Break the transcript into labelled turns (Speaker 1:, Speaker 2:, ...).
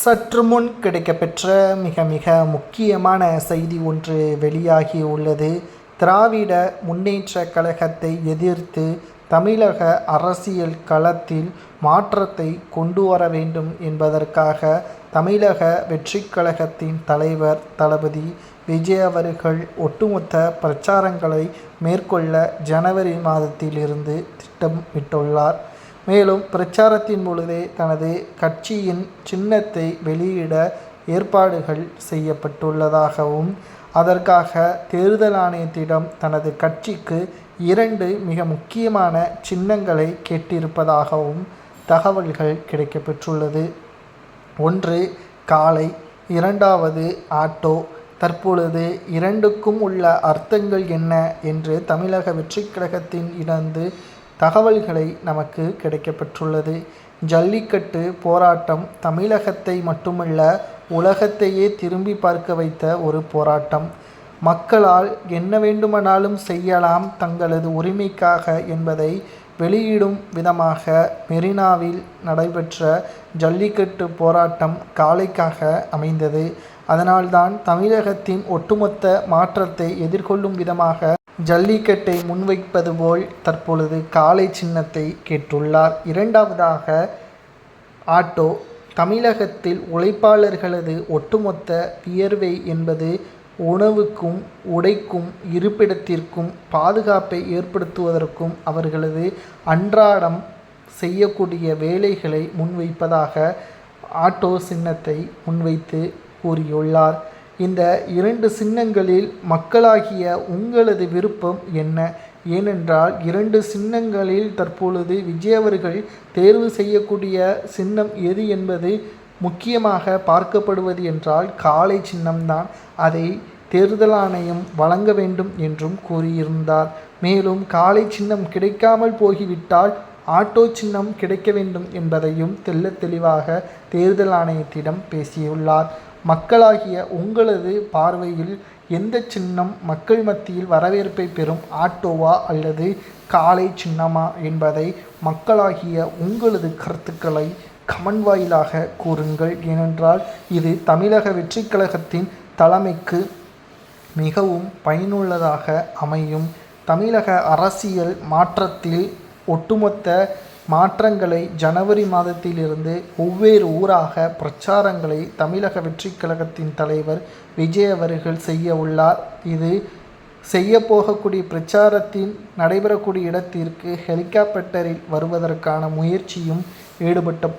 Speaker 1: சற்று முன் கிடைக்கப்பெற்ற மிக மிக முக்கியமான செய்தி ஒன்று வெளியாகி உள்ளது. திராவிட முன்னேற்ற கழகத்தை எதிர்த்து தமிழக அரசியல் களத்தில் மாற்றத்தை கொண்டு வர வேண்டும் என்பதற்காக தமிழக வெற்றிக் கழகத்தின் தலைவர் தளபதி விஜய் அவர்கள் ஒட்டுமொத்த பிரச்சாரங்களை மேற்கொள்ள ஜனவரி மாதத்திலிருந்து திட்டமிட்டுள்ளார். மேலும் பிரச்சாரத்தின் பொழுதே தனது கட்சியின் சின்னத்தை வெளியிட ஏற்பாடுகள் செய்யப்பட்டுள்ளதாகவும் அதற்காக தேர்தல் ஆணையத்திடம் தனது கட்சிக்கு இரண்டு மிக முக்கியமான சின்னங்களை கேட்டிருப்பதாகவும் தகவல்கள் கிடைக்கப்பெற்றுள்ளது. ஒன்று காலை. இரண்டாவது ஆட்டோ. தற்பொழுது இரண்டுக்கும் உள்ள அர்த்தங்கள் என்ன என்று தமிழக வெற்றிக் கழகத்தின் இடந்து தகவல்களை நமக்கு கிடைக்கப்பெற்றுள்ளது. ஜல்லிக்கட்டு போராட்டம் தமிழகத்தை மட்டுமல்ல உலகத்தையே திரும்பி பார்க்க வைத்த ஒரு போராட்டம். மக்களால் என்ன வேண்டுமானாலும் செய்யலாம் தங்களது உரிமைக்காக என்பதை வெளியிடும் விதமாக மெரினாவில் நடைபெற்ற ஜல்லிக்கட்டு போராட்டம் காளைக்காக அமைந்தது. அதனால்தான் தமிழகத்தின் ஒட்டுமொத்த மாற்றத்தை எதிர்கொள்ளும் விதமாக ஜல்லிக்கட்டை முன்வைப்பது போல் தற்பொழுது காளை சின்னத்தை கேட்டுள்ளார். இரண்டாவதாக ஆட்டோ தமிழகத்தில் உழைப்பாளர்களது ஒட்டுமொத்த வியர்வை என்பது உணவுக்கும் உடைக்கும் இருப்பிடத்திற்கும் பாதுகாப்பை ஏற்படுத்துவதற்கும் அவர்களது அன்றாடம் செய்யக்கூடிய வேலைகளை முன்வைப்பதாக ஆட்டோ சின்னத்தை முன்வைத்து கூறியுள்ளார். இந்த இரண்டு சின்னங்களில் மக்களாகிய உங்களது விருப்பம் என்ன? ஏனென்றால் இரண்டு சின்னங்களில் தற்பொழுது விஜய் அவர்கள் தேர்வு செய்யக்கூடிய சின்னம் எது என்பது முக்கியமாக பார்க்கப்படுவது என்றால் காலை சின்னம்தான். அதை தேர்தல் ஆணையம் வழங்க வேண்டும் என்றும் கூறியிருந்தார். மேலும் காலை சின்னம் கிடைக்காமல் போகிவிட்டால் ஆட்டோ சின்னம் கிடைக்க வேண்டும் என்பதையும் தெல்ல தெளிவாக தேர்தல் ஆணையத்திடம் பேசியுள்ளார். மக்களாகிய உங்களது பார்வையில் எந்த சின்னம் மக்கள் மத்தியில் வரவேற்பை பெறும் ஆட்டோவா அல்லது காலை சின்னமா என்பதை மக்களாகிய உங்களது கருத்துக்களை கமெண்ட் வாயிலாக கூறுங்கள். ஏனென்றால் இது தமிழக வெற்றிக் கழகத்தின் தலைமைக்கு மிகவும் பயனுள்ளதாக அமையும். தமிழக அரசியல் மாற்றத்தில் ஒட்டுமொத்த மாற்றங்களை ஜனவரி மாதத்திலிருந்து ஒவ்வேறு ஊராக பிரச்சாரங்களை தமிழக வெற்றி கழகத்தின் தலைவர் விஜய் அவர்கள் செய்ய உள்ளார். இது செய்ய போகக்கூடிய பிரச்சாரத்தின் நடைபெறக்கூடிய இடத்திற்கு ஹெலிகாப்டரில் வருவதற்கான முயற்சியும் ஈடுபட்ட